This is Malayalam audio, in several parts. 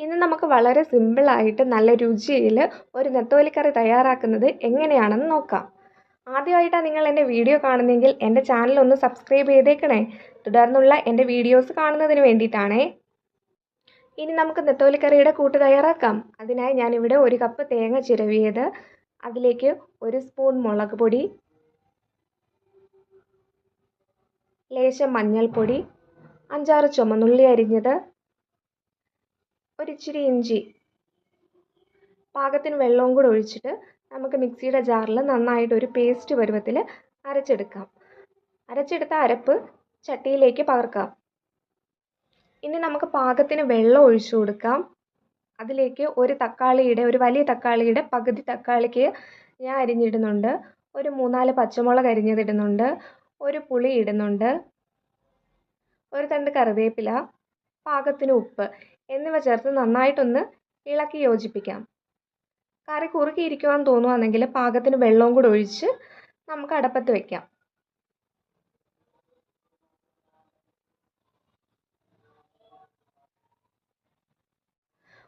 ഇന്ന് നമുക്ക് വളരെ സിമ്പിളായിട്ട് നല്ല രുചിയിൽ ഒരു നെത്തോലിക്കറി തയ്യാറാക്കുന്നത് എങ്ങനെയാണെന്ന് നോക്കാം. ആദ്യമായിട്ടാണ് നിങ്ങൾ എന്റെ വീഡിയോ കാണുന്നതെങ്കിൽ എന്റെ ചാനൽ ഒന്ന് സബ്സ്ക്രൈബ് ചെയ്തേക്കണേ. തുടർന്നുള്ള എന്റെ വീഡിയോസ് കാണുന്നതിന് വേണ്ടിയിട്ടാണേ. ഇനി നമുക്ക് നെത്തോലിക്കറിയുടെ കൂട്ട് തയ്യാറാക്കാം. അതിനായി ഞാനിവിടെ ഒരു കപ്പ് തേങ്ങ ചിരവിയത്. അതിലേക്ക് ഒരു സ്പൂൺ മുളക് പൊടി ലേശം മഞ്ഞൾപ്പൊടി അഞ്ചാറ് ചുമന്നുള്ളി അരിഞ്ഞത് ഒരിച്ചിരി ഇഞ്ചി. പാകത്തിന് വെള്ളവും കൂടെ ഒഴിച്ചിട്ട് നമുക്ക് മിക്സിയുടെ ജാറിൽ നന്നായിട്ട് ഒരു പേസ്റ്റ് പരുവത്തിൽ അരച്ചെടുക്കാം. അരച്ചെടുത്ത അരപ്പ് ചട്ടിയിലേക്ക് പകർക്കാം. ഇനി നമുക്ക് പാകത്തിന് വെള്ളം ഒഴിച്ചു കൊടുക്കാം. അതിലേക്ക് ഒരു തക്കാളിയുടെ ഒരു വലിയ തക്കാളിയുടെ പകുതി തക്കാളിക്ക് ഞാൻ അരിഞ്ഞിടുന്നുണ്ട്. ഒരു മൂന്നാൽ പച്ചമുളക് അരിഞ്ഞതിടുന്നുണ്ട്. ഒരു പുളി ഇടുന്നുണ്ട്. ഒരു തണ്ട് കറിവേപ്പില. പാകത്തിന് ഉപ്പ്. എന്നിവ ചേർത്ത് നന്നായിട്ടൊന്ന് ഇളക്കി യോജിപ്പിക്കാം. കറി കുറുകിയിരിക്കുവാൻ തോന്നുവാണെങ്കിൽ പാകത്തിന് വെള്ളവും കൂടെ ഒഴിച്ച് നമുക്ക് അടപ്പത്ത് വയ്ക്കാം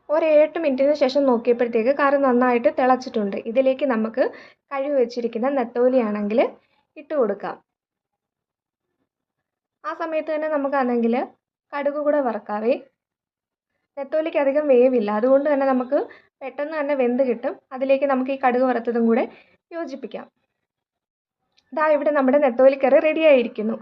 ഒരു മിനിറ്റിന് ശേഷം നോക്കിയപ്പോഴത്തേക്ക് കറി നന്നായിട്ട് തിളച്ചിട്ടുണ്ട്. ഇതിലേക്ക് നമുക്ക് കഴുകി വെച്ചിരിക്കുന്ന നെത്തോലിയാണെങ്കിൽ ഇട്ട് കൊടുക്കാം. ആ സമയത്ത് തന്നെ നമുക്കാണെങ്കിൽ കടുക് കൂടെ വറക്കാവേ നെത്തോലിക്ക് അധികം വേവില്ല. അതുകൊണ്ട് തന്നെ നമുക്ക് പെട്ടെന്ന് തന്നെ വെന്ത് കിട്ടും. അതിലേക്ക് നമുക്ക് ഈ കടുക് വറുത്തതും കൂടെ യോജിപ്പിക്കാം. ഇതാ ഇവിടെ നമ്മുടെ നെത്തോലിക്കറി റെഡി ആയിരിക്കുന്നു.